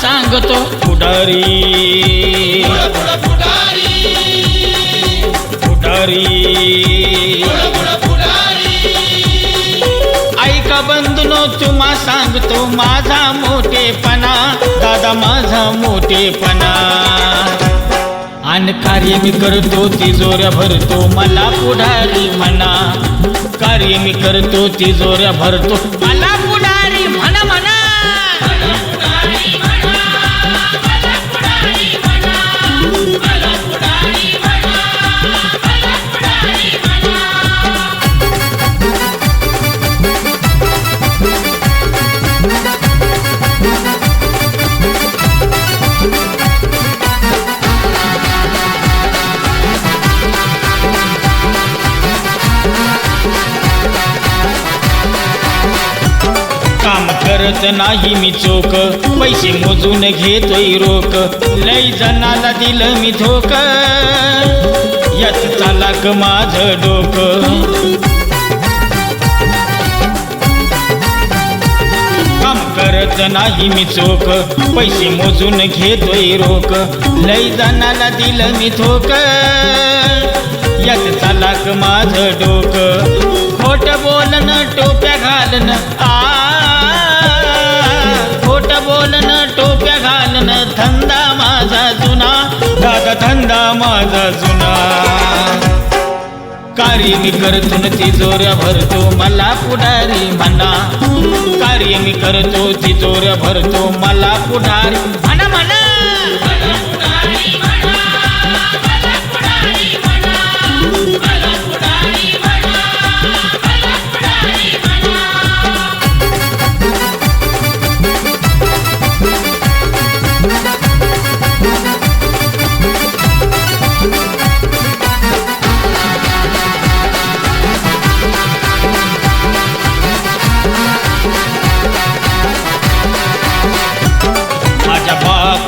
सांगतो पुढारी. पुढारी. ऐका बंधनो तुम्हा सांगतो माझा मोठेपणा दादा माझा मोठेपणा. आणि कार्य मी करतो तिजोऱ्या भरतो मला पुढारी म्हणा. कार्य मी करतो तिजोऱ्या भरतो मला करत नाही मी चोक पैसे मोजून घेतोय रोक लय जणाला दिलं मी धोक. यात चालाक माझ डोक. काम करत नाही मी चोक पैसे मोजून घेतोय रोक लय जणाला दिलं मी धोक. यात चालाक माझ डोक. खोट बोलन टोप्या घालणं कार्य मी करतो तिजोऱ्या भरतो मला पुढारी म्हणा. कार्य मी करतो तिजोऱ्या भरतो मला पुढारी म्हणा म्हणा.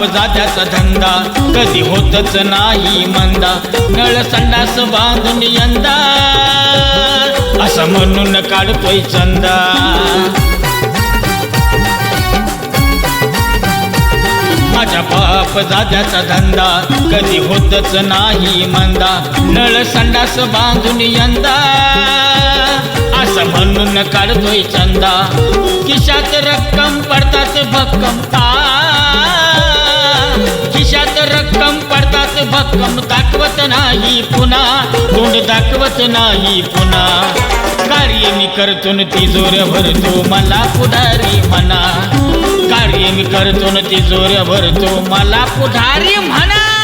बाप धंदा. कधी होतच नाही मंदा. नळ संडास बांधून यंदा. असं म्हणून काढतोय चंदा. माझ्या बाप दाद्याचा धंदा. कधी होतच नाही मंदा. नळ संडास बांधून यंदा. असं म्हणून काढतोय चंदा. किशात रक्कम पडतात भक्कम ता खिशात रक्कम पडतात भक्कम दाखवत नाही पुन्हा. तोंड दाखवत नाही पुन्हा. कार्य मी करतो तिजोर भरतो मला पुढारी म्हणा. कार्य मी करतो तिजोर भरतो मला पुढारी म्हणा.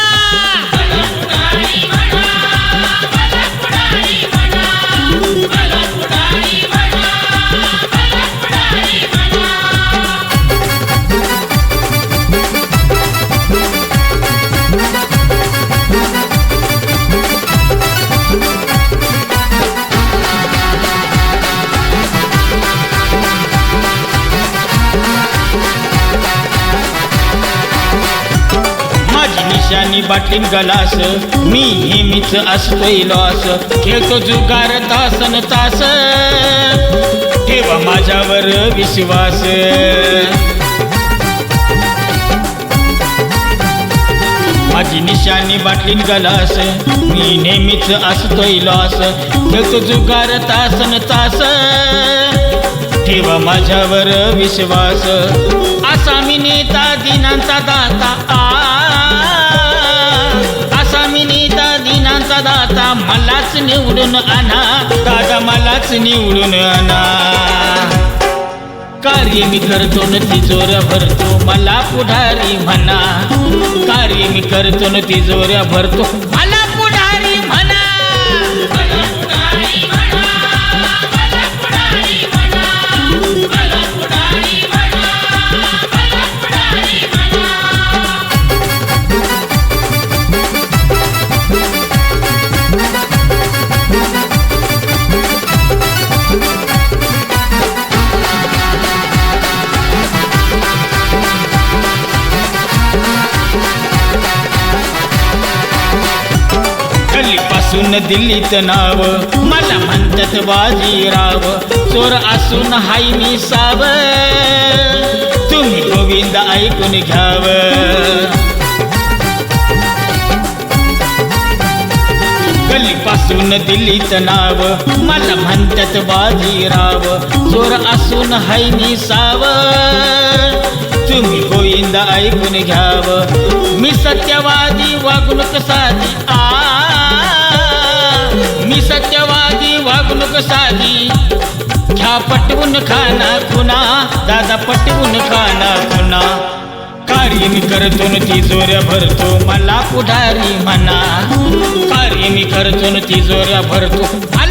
माझी निशाणी बाटलीन गलास. मी नेहमीच असतोय लॉस खेळतो जुगार तासन तास. ठेवा माझ्यावर विश्वास. माझी निशाणी बाटलीन गलास. मी नेहमीच असतोय लॉस खेळतो जुगार तासन तास. ठेवा माझ्यावर विश्वास. असा मी नेता दिनांचा दाता. आ दिनांचा दाता मलाच निवडून आणा. दादा मलाच निवडून आणा. कार्य मी करतो न तिजोऱ्या भरतो मला पुढारी म्हणा. कार्य मी करतो न तिजोऱ्या भरतो दिल्लीत नाव. मला म्हणतात बाजीराव चोर असून हाय मी साव. तुम्ही गोविंद ऐकून घ्याव. गलीपासून दिल्लीच नाव. मला म्हणतात बाजीराव चोर असून हाय मी साव. तुम्ही गोविंद ऐकून घ्याव. मी सत्यवादी वागणूक साधी वागणूक साधी घ्या पटवून खाना खुना. दादा पटवून खाना खुना. कार्य मी करतो तिजोऱ्या भरतो मला पुढारी म्हणा. कार्य मी करतो तिजोऱ्या भरतो. मला